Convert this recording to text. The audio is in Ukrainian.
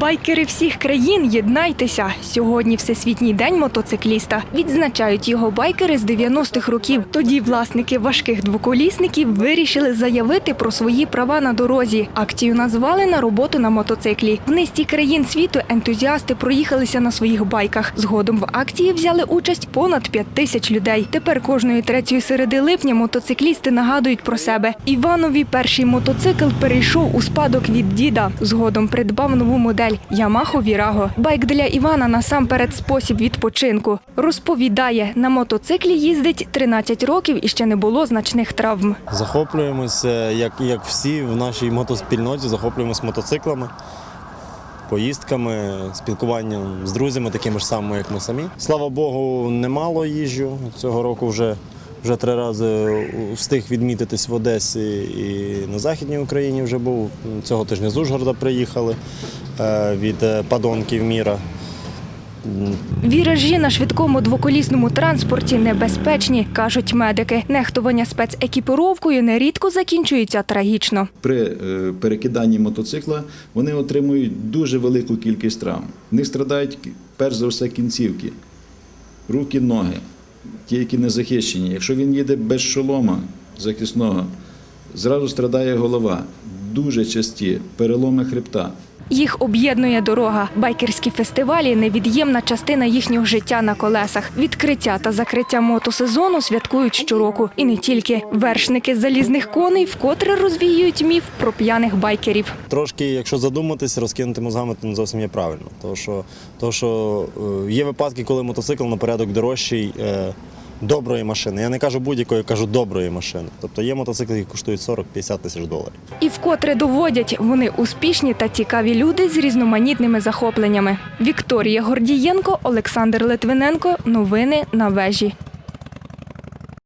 Байкери всіх країн, єднайтеся! Сьогодні Всесвітній день мотоцикліста. Відзначають його байкери з 90-х років. Тоді власники важких двоколісників вирішили заявити про свої права на дорозі. Акцію назвали на роботу на мотоциклі. В низці країн світу ентузіасти проїхалися на своїх байках. Згодом в акції взяли участь понад 5 тисяч людей. Тепер кожної третьої середи липня мотоциклісти нагадують про себе. Іванові перший мотоцикл перейшов у спадок від діда. Згодом придбав нову модель Ямахо Віраго. Байк для Івана насамперед спосіб відпочинку. Розповідає, на мотоциклі їздить 13 років і ще не було значних травм. Захоплюємося, як, як всі в нашій мотоспільноті, захоплюємося мотоциклами, поїздками, спілкуванням з друзями, такими ж самими, як ми самі. Слава Богу, немало їжджу. Цього року вже, вже три рази встиг відмітитись в Одесі і на Західній Україні вже був. Цього тижня з Ужгорода приїхали е, від е, падонків міра. Віражі на швидкому двоколісному транспорті небезпечні, кажуть медики. Нехтування спецекіпіровкою нерідко закінчується трагічно. При е, перекиданні мотоцикла вони отримують дуже велику кількість травм. В них страдають перш за все кінцівки, руки, ноги, ті, які не захищені. Якщо він їде без шолома захисного, зразу страдає голова. Дуже часті переломи хребта. Їх об'єднує дорога. Байкерські фестивалі невід'ємна частина їхнього життя на колесах. Відкриття та закриття мотосезону святкують щороку. І не тільки вершники залізних коней вкотре розвіюють міф про п'яних байкерів. Трошки, якщо задуматись, розкинути мозгами, то не зовсім є правильно. Тому що, тому що е, є випадки, коли мотоцикл на порядок дорожчий е, доброї машини. Я не кажу будь-якої, кажу доброї машини. Тобто є мотоцикли, які коштують 40-50 тисяч доларів. І вкотре доводять, вони успішні та цікаві люди з різноманітними захопленнями. Вікторія Гордієнко, Олександр Литвиненко. Новини на вежі.